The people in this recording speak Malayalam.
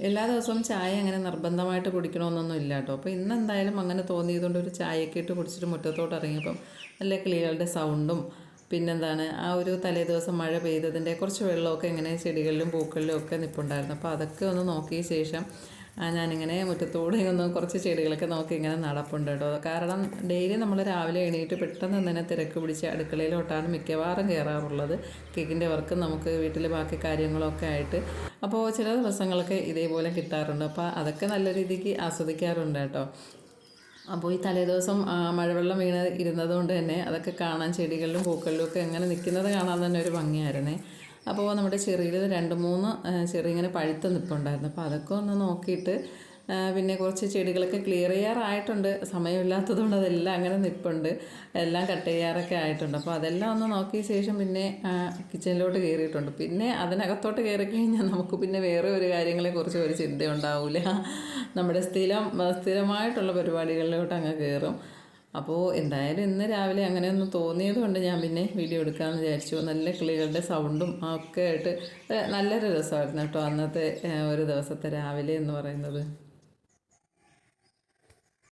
എല്ലാ ദിവസവും ചായ അങ്ങനെ നിർബന്ധമായിട്ട് കുടിക്കണമെന്നൊന്നും ഇല്ല കേട്ടോ അപ്പോൾ ഇന്ന് എന്തായാലും അങ്ങനെ തോന്നിയതുകൊണ്ട് ഒരു ചായയൊക്കെ ഇട്ട് കുടിച്ചിട്ട് മുറ്റത്തോട്ട് ഇറങ്ങിയപ്പം നല്ല കിളികളുടെ സൗണ്ടും പിന്നെന്താണ് ആ ഒരു തലേ ദിവസം മഴ പെയ്തതിന്റെ കുറച്ച് വെള്ളമൊക്കെ ഇങ്ങനെ ചെടികളിലും പൂക്കളിലും ഒക്കെ നിൽപ്പുണ്ടായിരുന്നു അപ്പോൾ അതൊക്കെ ഒന്ന് നോക്കിയ ശേഷം ഞാനിങ്ങനെ മുറ്റത്തൂടെ ഒന്ന് കുറച്ച് ചെടികളൊക്കെ നോക്കി ഇങ്ങനെ നടപ്പുണ്ട് കേട്ടോ. കാരണം ഡെയിലി നമ്മൾ രാവിലെ എണീറ്റ് പെട്ടെന്ന് തന്നെ തിരക്ക് പിടിച്ച് അടുക്കളയിലോട്ടാണ് മിക്കവാറും കയറാറുള്ളത് കേക്കിന്റെ വർക്ക് നമുക്ക് വീട്ടിൽ ബാക്കി കാര്യങ്ങളൊക്കെ ആയിട്ട്. അപ്പോൾ ചില ദിവസങ്ങളൊക്കെ ഇതേപോലെ കിട്ടാറുണ്ട്. അപ്പോൾ അതൊക്കെ നല്ല രീതിക്ക് ആസ്വദിക്കാറുണ്ട് കേട്ടോ. അപ്പോൾ ഈ തലേദിവസം മഴവെള്ളം വീണ് ഇരുന്നത് കൊണ്ട് തന്നെ അതൊക്കെ കാണാൻ ചെടികളിലും പൂക്കളിലും ഒക്കെ അങ്ങനെ നിൽക്കുന്നത് കാണാൻ തന്നെ ഒരു ഭംഗിയായിരുന്നേ. അപ്പോൾ നമ്മുടെ ചെറിയിൽ രണ്ട് മൂന്ന് ചെറിയ ചെറി ഇങ്ങനെ പഴുത്ത് നിൽപ്പുണ്ടായിരുന്നു അപ്പോൾ അതൊക്കെ ഒന്ന് നോക്കിയിട്ട് പിന്നെ കുറച്ച് ചെടികളൊക്കെ ക്ലിയർ ചെയ്യാറായിട്ടുണ്ട്. സമയമില്ലാത്തതുകൊണ്ട് അതെല്ലാം അങ്ങനെ നിൽപ്പുണ്ട് എല്ലാം കട്ട് ചെയ്യാറൊക്കെ ആയിട്ടുണ്ട്. അപ്പോൾ അതെല്ലാം ഒന്ന് നോക്കിയ ശേഷം പിന്നെ കിച്ചണിലോട്ട് കയറിയിട്ടുണ്ട്. പിന്നെ അതിനകത്തോട്ട് കയറി കഴിഞ്ഞാൽ നമുക്ക് പിന്നെ വേറെ ഒരു കാര്യങ്ങളെക്കുറിച്ച് ഒരു ചിന്തയുണ്ടാവില്ല നമ്മുടെ സ്ഥിരം സ്ഥിരമായിട്ടുള്ള പരിപാടികളിലോട്ട് അങ്ങ് കയറും. അപ്പോൾ എന്തായാലും ഇന്ന് രാവിലെ അങ്ങനെ ഒന്ന് തോന്നിയത് കൊണ്ട് ഞാൻ പിന്നെ വീഡിയോ എടുക്കാമെന്ന് വിചാരിച്ചു. നല്ല കിളികളുടെ സൗണ്ടും ഒക്കെ ആയിട്ട് നല്ലൊരു രസമായിരുന്നു കേട്ടോ അന്നത്തെ ഒരു ദിവസത്തെ രാവിലെ എന്ന് പറയുന്നത്.